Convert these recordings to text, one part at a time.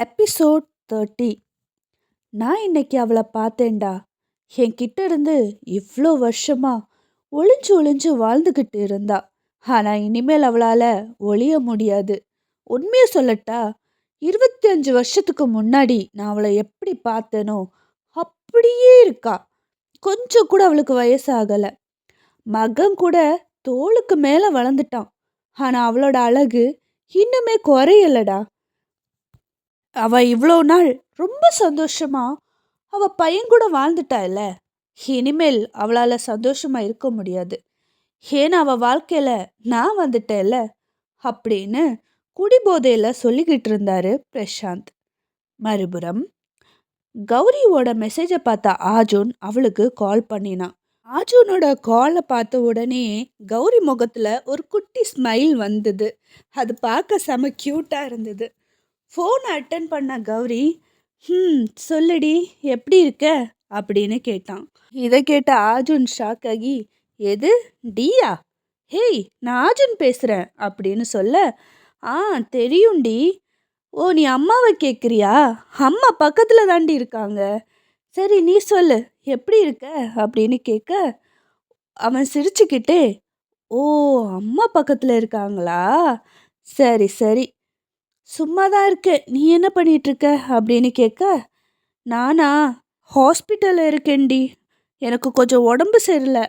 Episode thirty. நான் இன்னைக்கு அவளை பார்த்தேன்டா. என்கிட்ட இருந்து இவ்வளோ வருஷமா ஒளிஞ்சு ஒளிஞ்சு வாழ்ந்துக்கிட்டு இருந்தா. ஆனால் இனிமேல் அவளால் ஒளிய முடியாது. உண்மையை சொல்லட்டா இருபத்தி அஞ்சு வருஷத்துக்கு முன்னாடி நான் அவளை எப்படி பார்த்தேனோ அப்படியே இருக்கா. கொஞ்சம் கூட அவளுக்கு வயசாகலை. மகன் கூட தோளுக்கு மேலே வளர்ந்துட்டான். ஆனால் அவளோட அழகு இன்னுமே குறையலடா. அவள் இவ்வளோ நாள் ரொம்ப சந்தோஷமா அவள் பையன் கூட வாழ்ந்துட்டா இனிமேல் அவளால் சந்தோஷமாக இருக்க முடியாது. ஏன்னா அவள் வாழ்க்கையில் நான் வந்துட்டேல்ல அப்படின்னு குடிபோதையில் சொல்லிக்கிட்டு இருந்தாரு பிரசாந்த். மறுபுறம் கௌரியோட மெசேஜை பார்த்த ஆஜூன் அவளுக்கு கால் பண்ணினான் ஆஜூனோட காலை பார்த்த உடனே கௌரி முகத்தில் ஒரு குட்டி ஸ்மைல் வந்தது. அது பார்க்க செம க்யூட்டாக இருந்தது. ஃபோன் அட்டன் பண்ண கௌரி ம் சொல்லுடி எப்படி இருக்க? அப்படின்னு கேட்டான். இதை கேட்ட ஆஜுன் ஷாக் ஆகி எது டியா? ஹேய் நான் ஆஜுன் பேசுகிறேன் அப்படின்னு சொல்ல ஆ தெரியும்டி. ஓ நீ அம்மாவை கேட்குறியா அம்மா பக்கத்தில் தாண்டி இருக்காங்க. சரி நீ சொல்லு எப்படி இருக்க? அப்படின்னு கேட்க அவன் சிரிச்சுக்கிட்டே ஓ அம்மா பக்கத்தில் இருக்காங்களா? சரி சரி சும்மா தான் இருக்கேன் நீ என்ன பண்ணிட்டு இருக்க அப்படின்னு கேட்க நானா? ஹாஸ்பிட்டலில் இருக்கேன்டி. எனக்கு கொஞ்சம் உடம்பு சரியில்லை.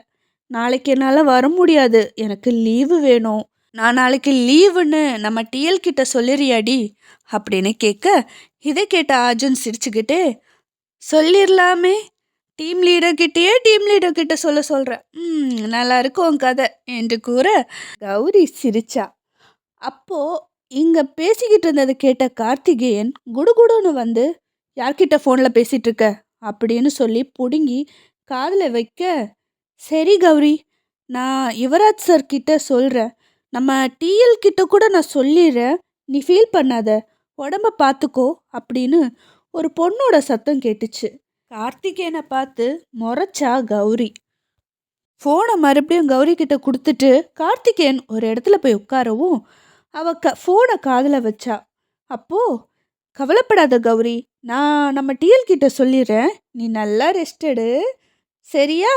நாளைக்கு என்னால் வர முடியாது. எனக்கு லீவு வேணும். நான் நாளைக்கு லீவுன்னு நம்ம டிஎல் கிட்ட சொல்லிறியாடி? அப்படின்னு கேட்க இதை கேட்ட அர்ஜுன் சிரிச்சுக்கிட்டே சொல்லிடலாமே டீம் லீடர்கிட்டயே டீம் லீடர்கிட்ட சொல்ல சொல்கிறேன் ம் நல்லா இருக்கும் கதை. என்று கூற கௌரி சிரிச்சா. அப்போது இங்கே பேசிக்கிட்டு இருந்ததை கேட்ட கார்த்திகேயன் குடுகுடுன்னு வந்து யார்கிட்ட ஃபோனில் பேசிகிட்டு இருக்க? அப்படின்னு சொல்லி பிடுங்கி காதில் வைக்க சரி கௌரி நான் யுவராஜ் சார் கிட்ட சொல்கிறேன் நம்ம டிஎல் கிட்ட கூட நான் சொல்லிடுறேன் நீ ஃபீல் பண்ணாத. உடம்ப பார்த்துக்கோ அப்படின்னு ஒரு பொண்ணோட சத்தம் கேட்டுச்சு. கார்த்திகேயனை பார்த்து முறைச்சா கௌரி. ஃபோனை மறுபடியும் கௌரி கிட்ட கொடுத்துட்டு கார்த்திகேயன் ஒரு இடத்துல போய் உட்காரவும் அவ க ஃபோனை காதில் வச்சா. அப்போ கவலைப்படாத கௌரி நான் நம்ம டிஎல் கிட்ட சொல்லிடுறேன் நீ நல்லா ரெஸ்ட் எடு. சரியா?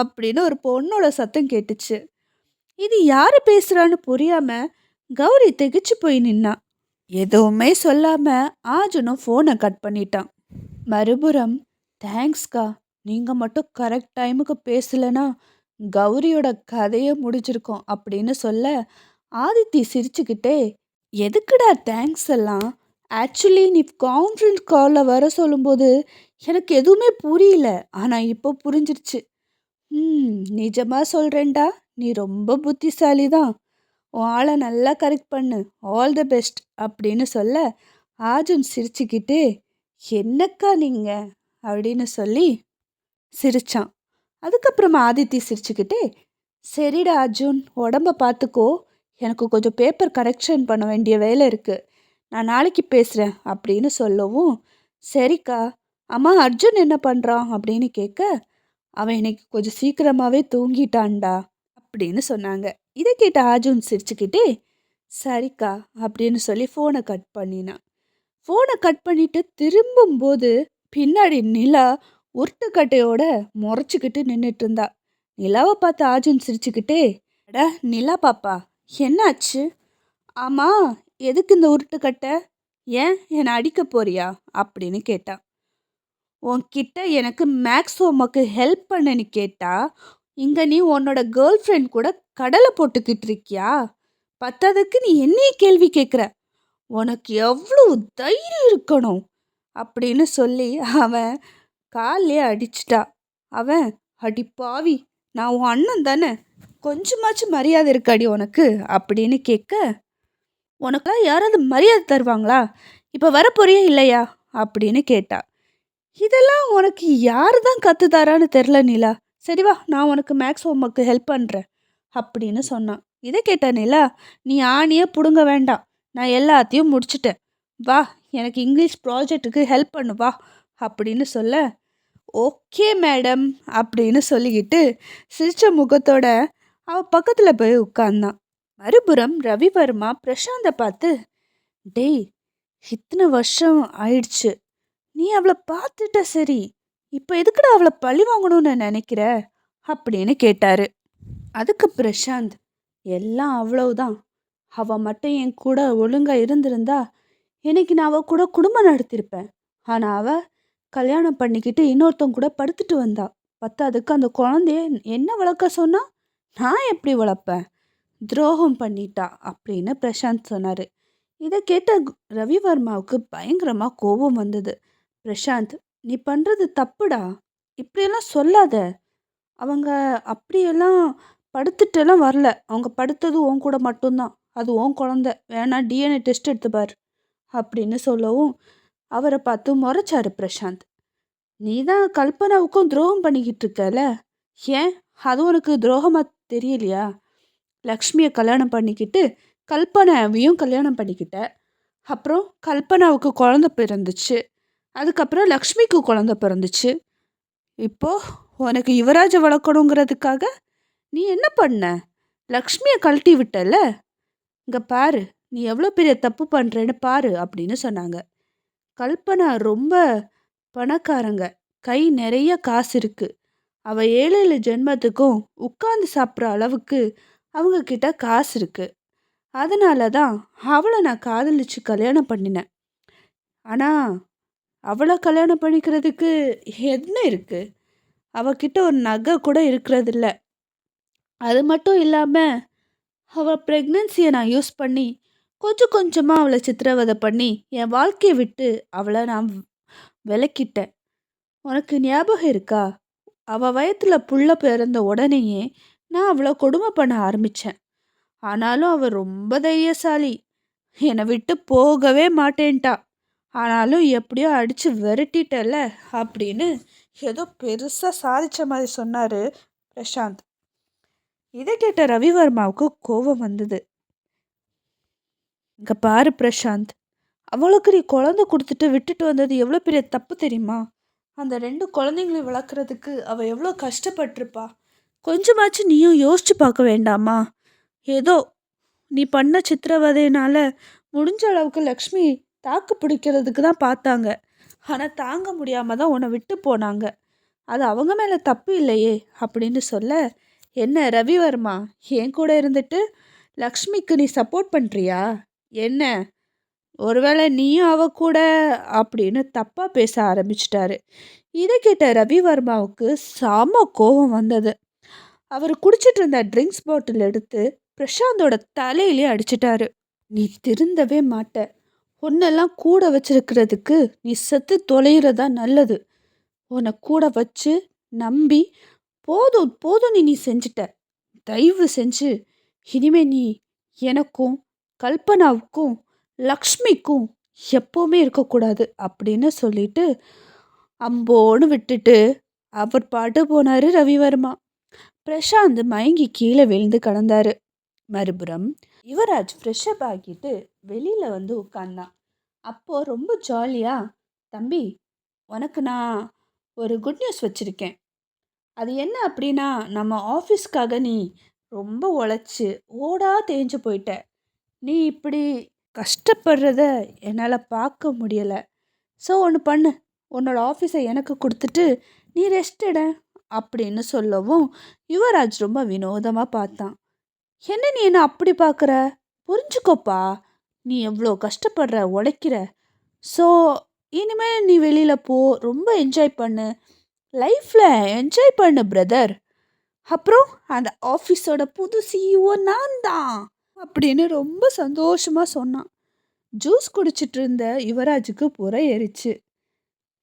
அப்படின்னு ஒரு பொண்ணோட சத்தம் கேட்டுச்சு. இது யார் பேசுகிறான்னு புரியாமல் கௌரி திகைச்சு போய் நின்னா. எதுவுமே சொல்லாமல் ஆஜனும் ஃபோனை கட் பண்ணிட்டான். மறுபுறம் தேங்க்ஸ்க்கா நீங்கள் மட்டும் கரெக்ட் டைமுக்கு பேசலைன்னா கௌரியோட கதையை முடிஞ்சிருக்கோம் அப்படின்னு சொல்ல ஆதித்தி சிரிச்சுக்கிட்டே எதுக்குடா தேங்க்ஸ் எல்லாம்? ஆக்சுவலி நீ கான்ஃபரன்ஸ் காலில் வர சொல்லும்போது எனக்கு எதுவுமே புரியல. ஆனால் இப்போ புரிஞ்சிருச்சு. ம் நிஜமாக சொல்கிறேன்டா நீ ரொம்ப புத்திசாலி தான் உன் ஆளை நல்லா கரெக்ட் பண்ணு. ஆல் த பெஸ்ட் அப்படின்னு சொல்ல ஆஜுன் சிரிச்சுக்கிட்டு என்னக்கா நீங்கள் அப்படின்னு சொல்லி சிரிச்சான். அதுக்கப்புறமா ஆதித்தி சிரிச்சுக்கிட்டே சரிடா அர்ஜுன். உடம்ப பார்த்துக்கோ எனக்கு கொஞ்சம் பேப்பர் கரெக்ஷன் பண்ண வேண்டிய வேலை இருக்குது நான் நாளைக்கு பேசுகிறேன் அப்படின்னு சொல்லவும் சரிக்கா அம்மா அர்ஜுன் என்ன பண்ணுறான் அப்படின்னு கேட்க அவன் இன்னைக்கு கொஞ்சம் சீக்கிரமாகவே தூங்கிட்டான்டா அப்படின்னு சொன்னாங்க. இதை கேட்ட அர்ஜுன் சிரிச்சுக்கிட்டே சரிக்கா அப்படின்னு சொல்லி ஃபோனை கட் பண்ணினான். ஃபோனை கட் பண்ணிட்டு திரும்பும்போது பின்னாடி நிலா உருட்டுக்கட்டையோட முறைச்சிக்கிட்டு நின்றுட்டு இருந்தா. நிலாவை பார்த்து அர்ஜுன் சிரிச்சுக்கிட்டே அட நிலா பாப்பா என்னாச்சு? ஆமாம் எதுக்கு இந்த உருட்டுக்கட்டை ஏன் என்னை அடிக்க போறியா? அப்படின்னு கேட்டா. உன்கிட்ட எனக்கு மேக்ஸ் ஹோம்ஒர்க்கு ஹெல்ப் பண்ணனு கேட்டா இங்கே நீ உன்னோட கேர்ள் ஃப்ரெண்ட் கூட கடலை போட்டுக்கிட்டு இருக்கியா? பத்தாததுக்கு நீ என்னைய கேள்வி கேட்குற உனக்கு எவ்வளோ தைரியம் இருக்கணும்? அப்படின்னு சொல்லி அவன் காலே அடிச்சிட்டா. அவன் அடி பாவி நான் உன் அண்ணன் தானே? கொஞ்சமாச்சும் மரியாதை இருக்காடி உனக்கு அப்படின்னு கேட்க உனக்கெல்லாம் யாராவது மரியாதை தருவாங்களா? இப்போ வரப்போறியே இல்லையா? அப்படின்னு கேட்டா இதெல்லாம் உனக்கு யார் தான் கற்றுத்தாரான்னு தெரில நிலா. சரி வா நான் உனக்கு மேக்ஸ் ஹோம்ஒர்க்கு ஹெல்ப் பண்ணுறேன் அப்படின்னு சொன்னான் இதை கேட்ட நிலா நீ ஆணியே பிடுங்க வேண்டாம். நான் எல்லாத்தையும் முடிச்சிட்டேன். வா எனக்கு இங்கிலீஷ் ப்ராஜெக்ட்டுக்கு ஹெல்ப் பண்ணு வா அப்படின்னு சொல்ல ஓகே மேடம் அப்படின்னு சொல்லிக்கிட்டு சிரிச்ச முகத்தோட அவ பக்கத்தில் போய் உட்கார்ந்தான் மறுபுறம் ரவிவர்மா பிரசாந்தை பார்த்து டேய் இத்தனை வருஷம் ஆயிடுச்சு. நீ அவளை பார்த்துட்ட சரி. இப்போ எதுக்குடா அவளை பழி வாங்கணும்னு நினைக்கிற? அப்படின்னு கேட்டாரு. அதுக்கு பிரசாந்த் எல்லாம் அவ்வளவுதான். அவ மட்டும் என் கூட ஒழுங்கா இருந்திருந்தா இன்னைக்கு நான் அவ கூட குடும்பம் நடத்தியிருப்பேன் ஆனா அவ கல்யாணம் பண்ணிக்கிட்டு இன்னொருத்தவங்க கூட படுத்துட்டு வந்தா. பத்தாதுக்கு அந்த குழந்தைய என்ன வளர்க்க சொன்னா நான் எப்படி வளர்ப்பேன் துரோகம் பண்ணிட்டா? அப்படின்னு பிரசாந்த் சொன்னார். இதை கேட்ட ரவிவர்மாவுக்கு பயங்கரமாக கோபம் வந்தது. பிரசாந்த் நீ பண்ணுறது தப்புடா? இப்படியெல்லாம் சொல்லாத. அவங்க அப்படியெல்லாம் படுத்துட்டெல்லாம் வரல. அவங்க படுத்தது உன் கூட மட்டும்தான். அது உன் குழந்த. வேணா டிஎன்ஏ டெஸ்ட் எடுத்துப்பார் அப்படின்னு சொல்லவும் அவரை பார்த்து முறைச்சாரு பிரசாந்த். நீ தான் கல்பனாவுக்கும் துரோகம் பண்ணிக்கிட்டு இருக்கல? ஏன்? அது உனக்கு துரோகமாக தெரியலையா? லக்ஷ்மியை கல்யாணம் பண்ணிக்கிட்டு கல்பனாவையும் கல்யாணம் பண்ணிக்கிட்ட. அப்புறம் கல்பனாவுக்கு குழந்த பிறந்துச்சு. அதுக்கப்புறம் லக்ஷ்மிக்கு குழந்த பிறந்துச்சு. இப்போது உனக்கு யுவராஜ வளர்க்கணுங்கிறதுக்காக நீ என்ன பண்ண? லக்ஷ்மியை கழட்டி விட்டல இங்கே பாரு நீ எவ்வளோ பெரிய தப்பு பண்ணுறேன்னு பாரு அப்படின்னு சொன்னாங்க. கல்பனா ரொம்ப பணக்காரங்க. கை நிறைய காசு இருக்குது அவள் ஏழு ஏழு ஜென்மத்துக்கும் உட்கார்ந்து சாப்பிட்ற அளவுக்கு அவங்க கிட்ட காசு இருக்கு. அதனால தான் அவளை நான் காதலிச்சு கல்யாணம் பண்ணினேன். ஆனால் அவளை கல்யாணம் பண்ணிக்கிறதுக்கு என்ன இருக்கு? அவகிட்ட ஒரு நகை கூட இருக்கிறதில்ல. அது மட்டும் இல்லாமல் அவள் ப்ரெக்னன்சியை நான் யூஸ் பண்ணி கொஞ்சம் கொஞ்சமாக அவளை சித்திரவதை பண்ணி என் வாழ்க்கையை விட்டு அவளை நான் விலக்கிட்டேன். உனக்கு ஞாபகம் இருக்கா? அவள் வயத்தில் புள்ள பிறந்த உடனேயே நான் அவளை கொடுமை பண்ண ஆரம்பித்தேன் ஆனாலும் அவள் ரொம்ப தைரியசாலி. என்னை விட்டு போகவே மாட்டேன்ட்டா. ஆனாலும் எப்படியோ அடித்து விரட்டிட்டல அப்படின்னு ஏதோ பெருசாக சாதித்த மாதிரி சொன்னார் பிரசாந்த். இதை கேட்ட ரவிவர்மாவுக்கு கோபம் வந்தது. இங்கே பாரு பிரசாந்த் அவளுக்கு நீ குழந்தை கொடுத்துட்டு விட்டுட்டு வந்தது எவ்வளோ பெரிய தப்பு தெரியுமா? அந்த ரெண்டு குழந்தைங்களை வளர்க்குறதுக்கு அவ எவ்வளோ கஷ்டப்பட்டிருப்பா. கொஞ்சமாச்சும் நீயும் யோசிச்சு பார்க்க வேண்டாமா? ஏதோ நீ பண்ண சித்திரவதையினால் முடிஞ்ச அளவுக்கு லக்ஷ்மி தாக்கு பிடிக்கிறதுக்கு தான் பார்த்தாங்க. ஆனால் தாங்க முடியாமல் தான் உன்னை விட்டு போனாங்க. அது அவங்க மேலே தப்பு இல்லையே அப்படின்னு சொல்ல என்ன ரவிவர்மா என் கூட இருந்துட்டு லக்ஷ்மிக்கு நீ சப்போர்ட் பண்ணுறியா என்ன? ஒருவேளை நீயும் அவ கூட அப்படின்னு தப்பாக பேச ஆரம்பிச்சிட்டாரு. இதை கேட்ட ரவிவர்மாவுக்கு செம கோபம் வந்தது. அவர் குடிச்சிட்டு இருந்த ட்ரிங்க்ஸ் பாட்டில் எடுத்து பிரசாந்தோட தலையிலே அடிச்சிட்டாரு. நீ திருந்தவே மாட்ட. உன்னெல்லாம் கூட வச்சிருக்கிறதுக்கு நீ செத்து தொலைகிறதா நல்லது. உன்னை கூட வச்சு நம்பி போதும் போதும் நீ நீ செஞ்சிட்ட. தயவு செஞ்சு இனிமே நீ எனக்கும் கல்பனாவுக்கும் லக்ஷ்மிக்கும் எப்போவுமே இருக்கக்கூடாது அப்படின்னு சொல்லிட்டு அம்போன்னு விட்டுட்டு அவர் பாட்டு போனாரு ரவிவர்மா. பிரசாந்த் மயங்கி கீழே விழுந்து கடந்தார். மறுபுறம் யுவராஜ் ஃப்ரெஷ்அப் ஆகிட்டு வெளியில் வந்து உட்கார்ந்தான் அப்போது ரொம்ப ஜாலியாக தம்பி உனக்கு நான் ஒரு குட் நியூஸ் வச்சுருக்கேன். அது என்ன அப்படின்னா நம்ம ஆஃபீஸ்க்காக நீ ரொம்ப உழைச்சி ஓடா தேஞ்சு போயிட்ட. நீ இப்படி கஷ்டப்படுறத என்னால் பார்க்க முடியலை. ஸோ ஒன்று பண்ணு. உன்னோட ஆஃபீஸை எனக்கு கொடுத்துட்டு நீ ரெஸ்ட் எடு அப்படின்னு சொல்லவும் யுவராஜ் ரொம்ப வினோதமாக பார்த்தான். என்ன நீ என்ன அப்படி பார்க்குற? புரிஞ்சுக்கோப்பா. நீ எவ்வளோ கஷ்டப்படுற உழைக்கிற. ஸோ இனிமேல் நீ வெளியில் போ. ரொம்ப என்ஜாய் பண்ணு. லைஃப்பில் என்ஜாய் பண்ணு பிரதர் அப்புறம் அந்த ஆஃபீஸோட புது சிஇஓ நான் தான். அப்படின்னு ரொம்ப சந்தோஷமா சொன்னான். ஜூஸ் குடிச்சிட்டு இருந்த யுவராஜுக்கு புற எரிச்சு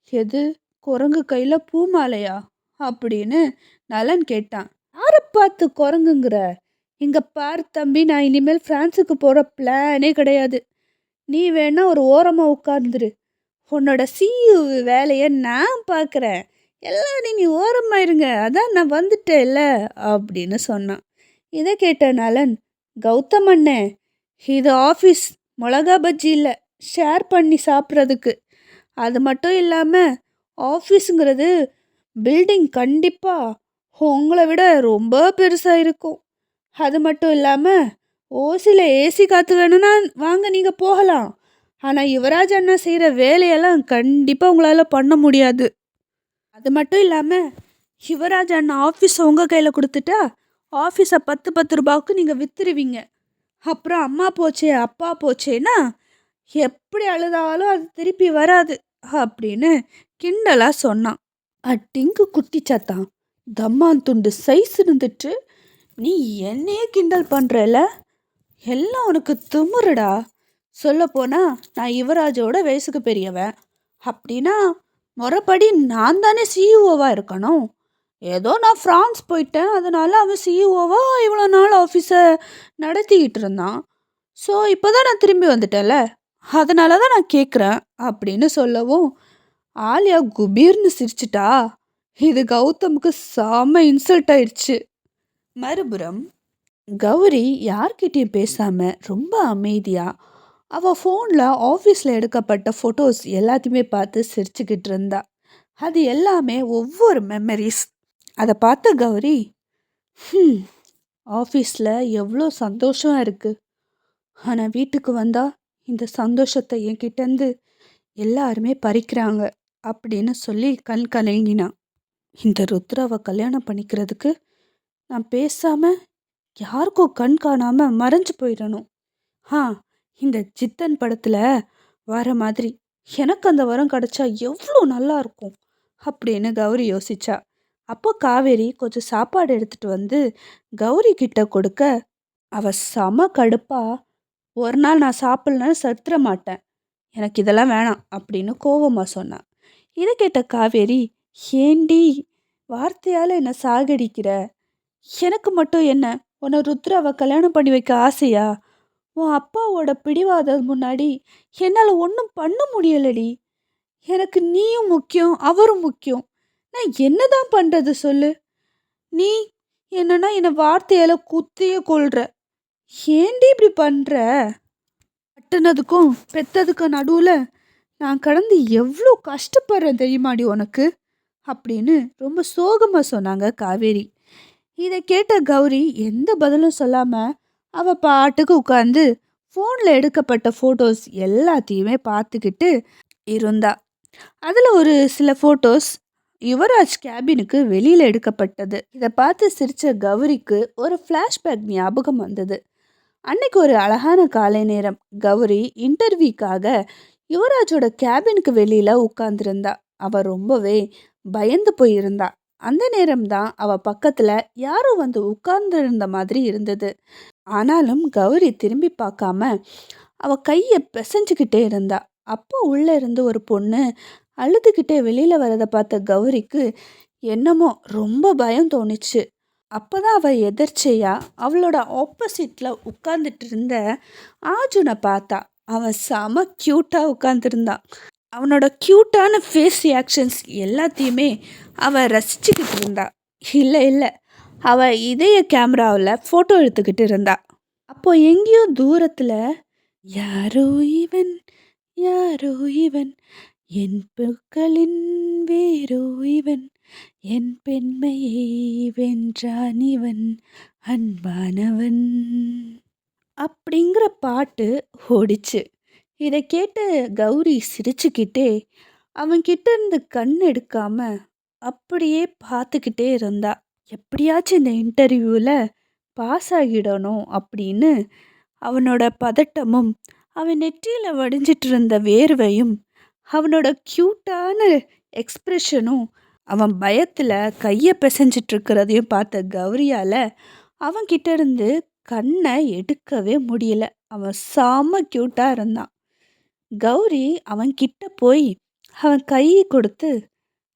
எது குரங்கு கையில் பூ மாலையா? அப்படின்னு நலன் கேட்டான். யாரை பார்த்து குரங்குங்கிற? இங்கே பார் தம்பி நான் இனிமேல் ஃப்ரான்ஸுக்கு போகிற பிளானே கிடையாது. நீ வேணா ஒரு ஓரமாக உட்கார்ந்துரு. உன்னோட சிஇஓ வேலையை நான் பார்க்குறேன் எல்லாரும் நீ ஓரமாக இருங்க. அதான் நான் வந்துட்டேன்ல அப்படின்னு சொன்னான். இதை கேட்ட நலன் கௌதம் அண்ணே இது ஆஃபீஸ் மிளகா பஜ்ஜி இல்லை ஷேர் பண்ணி சாப்பிட்றதுக்கு. அது மட்டும் இல்லாமல் ஆஃபீஸுங்கிறது பில்டிங் கண்டிப்பாக உங்களை விட ரொம்ப பெருசாக இருக்கும். அது மட்டும் இல்லாமல் ஓசியில் ஏசி காற்று வேணும்னா வாங்க நீங்கள் போகலாம். ஆனால் யுவராஜ் அண்ணா செய்கிற வேலையெல்லாம் கண்டிப்பாக உங்களால் பண்ண முடியாது. அது மட்டும் இல்லாமல் யுவராஜ் அண்ணா ஆஃபீஸை உங்கள் கையில் கொடுத்துட்டா ஆஃபீஸை பத்து பத்து ரூபாவுக்கு நீங்கள் விற்றுருவீங்க அப்புறம் அம்மா போச்சே அப்பா போச்சேன்னா எப்படி அழுதாலும் அது திருப்பி வராது அப்படின்னு கிண்டலாக சொன்னான். அட்டிங்கு குட்டி சத்தான் தம்மான் துண்டு சைஸ் இருந்துட்டு நீ என்னையே கிண்டல் பண்ணுறல எல்லாம் உனக்கு திமுருடா? சொல்லப்போனால் நான் யுவராஜோட வயசுக்கு பெரியவன். அப்படின்னா முறைப்படி நான் தானே சிஇஓவாக இருக்கணும்? ஏதோ நான் ஃப்ரான்ஸ் போயிட்டேன் அதனால் அவன் சிஇஓவாக இவ்வளோ நாள் ஆஃபீஸை நடத்திக்கிட்டு இருந்தான். ஸோ இப்போ தான் நான் திரும்பி வந்துட்டேன்ல. அதனால தான் நான் கேட்குறேன் அப்படின்னு சொல்லவும் ஆலியா குபீர்னு சிரிச்சிட்டா? இது கௌதமுக்கு செம இன்சல்ட் ஆயிடுச்சு. மறுபுறம் கௌரி யார்கிட்டையும் பேசாமல் ரொம்ப அமைதியாக அவள் ஃபோனில் ஆஃபீஸில் எடுக்கப்பட்ட ஃபோட்டோஸ் எல்லாத்தையுமே பார்த்து சிரிச்சுக்கிட்டு இருந்தா. அது எல்லாமே ஒவ்வொரு மெமரிஸ் அதை பார்த்த கௌரி ம் ஆஃபீஸில் எவ்வளோ சந்தோஷம் இருக்குது ஆனால் வீட்டுக்கு வந்தால் இந்த சந்தோஷத்தை என்கிட்டேருந்து எல்லாருமே பறிக்கிறாங்க அப்படின்னு சொல்லி கண் கலங்கினான் இந்த ருத்ராவை கல்யாணம் பண்ணிக்கிறதுக்கு நான் பேசாமல் யாருக்கும் கண் காணாமல் மறைஞ்சு போயிடணும். ஆ இந்த சித்தன் படத்தில் வர மாதிரி எனக்கு அந்த வரம் கிடைச்சா எவ்வளோ நல்லா இருக்கும் அப்படின்னு கௌரி யோசிச்சா. அப்போ காவேரி கொஞ்சம் சாப்பாடு எடுத்துட்டு வந்து கௌரி கிட்ட கொடுக்க அவ செம கடுப்பா. ஒரு நாள் நான் சாப்பிட்லன்னு சத்துற மாட்டேன். எனக்கு இதெல்லாம் வேணாம் அப்படின்னு கோவமாக சொன்னான் இதை கேட்ட காவேரி ஏண்டி வார்த்தையால் என்னை சாகடிக்கிற? எனக்கு மட்டும் என்ன? உன்னை ருத்ராவை கல்யாணம் பண்ணி வைக்க ஆசையா? உன் அப்பாவோட பிடிவாதம் முன்னாடி என்னால் ஒன்றும் பண்ண முடியலடி. எனக்கு நீயும் முக்கியம் அவரும் முக்கியம். நான் என்னதான் பண்ணுறது சொல்லு? நீ என்னன்னா என்னை வார்த்தையால் குத்தியே கொள்ற ஏண்டி இப்படி பண்ணுற கட்டுனதுக்கும் பெத்ததுக்கும் நடுவில் நான் கடந்து எவ்வளோ கஷ்டப்படுறேன் தெரியுமாடி உனக்கு? அப்படின்னு ரொம்ப சோகமாக சொன்னாங்க காவேரி. இதை கேட்ட கௌரி எந்த பதிலும் சொல்லாமல் அவள் பாட்டுக்கு உட்காந்து ஃபோனில் எடுக்கப்பட்ட ஃபோட்டோஸ் எல்லாத்தையுமே பார்த்துக்கிட்டு இருந்தா. அதில் ஒரு சில ஃபோட்டோஸ் யுவராஜ் கேபினுக்கு வெளியில் எடுக்கப்பட்டது. இதை பார்த்து சிரித்த கௌரிக்கு ஒரு ஃப்ளாஷ்பேக் ஞாபகம் வந்தது. அன்னைக்கு ஒரு அழகான காலை நேரம். கௌரி இன்டர்வியூக்காக யுவராஜோட கேபினுக்கு வெளியில் உட்காந்துருந்தா அவள் ரொம்பவே பயந்து போயிருந்தா. அந்த நேரம்தான் அவள் பக்கத்தில் யாரோ வந்து உட்கார்ந்துருந்த மாதிரி இருந்தது. ஆனாலும் கௌரி திரும்பி பார்க்காம அவள் கையை பிசைஞ்சுக்கிட்டே இருந்தா. அப்போ உள்ளே இருந்து ஒரு பொண்ணு அழுதுகிட்டே வெளியில வரதை பார்த்த கௌரிக்கு என்னமோ ரொம்ப பயம் தோணுச்சு. அப்போதான் அவள் எதிர்ச்சையா அவளோட ஆப்போசிட்ல உட்கார்ந்துட்டு இருந்த ஆஜுனை பார்த்தா அவன் செம க்யூட்டாக உட்காந்துருந்தான் அவனோட க்யூட்டான ஃபேஸ் ரியாக்ஷன்ஸ் எல்லாத்தையுமே அவள் ரசிச்சுக்கிட்டு இருந்தா. இல்லை இல்லை அவள் இதய கேமராவில் ஃபோட்டோ எடுத்துக்கிட்டு இருந்தா. அப்போ எங்கேயோ தூரத்தில் யாரோ இவன் யாரோ இவன் என் புக்களின் வேரோ இவன் என் பெண்மையை வென்றான் இவன் அன்பானவன். அப்படிங்கிற பாட்டு ஓடிச்சு. இதை கேட்டு கௌரி சிரிச்சுக்கிட்டே அவன்கிட்ட இருந்து கண் எடுக்காம அப்படியே பார்த்துக்கிட்டே இருந்தா. எப்படியாச்சும் இந்த இன்டர்வியூவில் பாஸ் ஆகிடணும் அப்படின்னு அவனோட பதட்டமும் அவன் நெற்றியில் வடிஞ்சிட்டு இருந்த வேர்வையும் அவனோட க்யூட்டான எக்ஸ்ப்ரெஷனும் அவன் பயத்தில் கையை பிசைஞ்சிட்ருக்கிறதையும் பார்த்த கௌரியால் அவன்கிட்ட இருந்து கண்ணை எடுக்கவே முடியல. அவன் சாம க்யூட்டாக இருந்தான். கௌரி அவன்கிட்ட போய் அவன் கையை கொடுத்து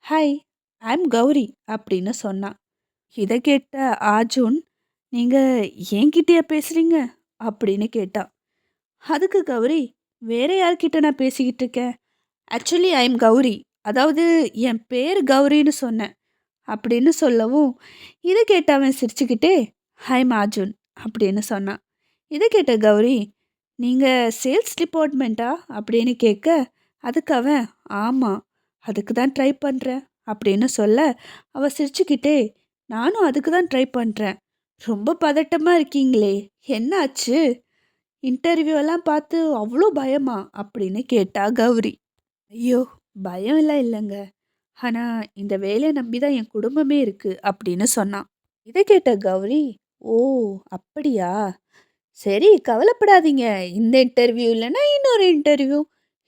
ஹாய் ஐம் கௌரி அப்படின்னு சொன்னான். இதை கேட்ட ஆஜூன் நீங்கள் என்கிட்டயா பேசுகிறீங்க அப்படின்னு கேட்டான். அதுக்கு கௌரி வேற யார்கிட்ட நான் பேசிக்கிட்டு இருக்கேன்? ஆக்சுவலி ஐ எம் கௌரி அதாவது என் பேர் கௌரின்னு சொன்னேன். அப்படின்னு சொல்லவும் இதை கேட்ட அவன் சிரிச்சுக்கிட்டே ஹைம் மாஜுன் அப்படின்னு சொன்னான். இதை கேட்ட கௌரி நீங்கள் சேல்ஸ் டிபார்ட்மெண்ட்டா அப்படின்னு கேட்க அதுக்கு அவன் ஆமாம் அதுக்கு தான் ட்ரை பண்ணுறேன் அப்படின்னு சொல்ல அவள் சிரிச்சுக்கிட்டே நானும் அதுக்கு தான் ட்ரை பண்ணுறேன் ரொம்ப பதட்டமாக இருக்கீங்களே என்ன ஆச்சு இன்டர்வியூ எல்லாம் பார்த்து அவ்வளோ பயமா? அப்படின்னு கேட்டா கௌரி. ஐயோ! பயம் எல்லாம் இல்லைங்க. ஆனால் இந்த வேலையை நம்பி தான் என் குடும்பமே இருக்கு அப்படின்னு சொன்னான். இதை கேட்ட கௌரி ஓ அப்படியா? சரி கவலைப்படாதீங்க. இந்த இன்டர்வியூ இல்லைன்னா இன்னொரு இன்டர்வியூ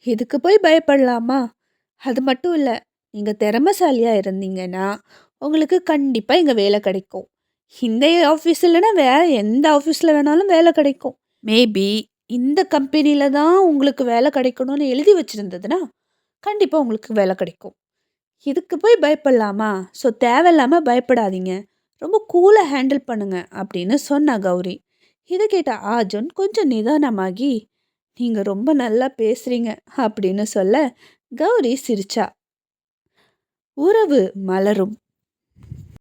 இதுக்கு போய் பயப்படலாமா? அது மட்டும் இல்லை நீங்கள் திறமசாலியாக இருந்தீங்கன்னா உங்களுக்கு கண்டிப்பாக இங்கே வேலை கிடைக்கும். இந்த ஆஃபீஸ் இல்லைன்னா வேறு எந்த ஆஃபீஸில் வேணாலும் வேலை கிடைக்கும். மேபி இந்த கம்பெனியில் தான் உங்களுக்கு வேலை கிடைக்கணும்னு எழுதி வச்சுருந்ததுன்னா கண்டிப்பாக உங்களுக்கு வேலை கிடைக்கும். இதுக்கு போய் பயப்படலாமா? ஸோ தேவையில்லாமல் பயப்படாதீங்க. ரொம்ப கூலாக ஹேண்டில் பண்ணுங்க அப்படின்னு சொன்னா கௌரி. இதை கேட்ட ஆஜன் கொஞ்சம் நிதானமாகி நீங்கள் ரொம்ப நல்லா பேசுகிறீங்க அப்படின்னு சொல்ல கௌரி சிரிச்சா. உறவு மலரும்.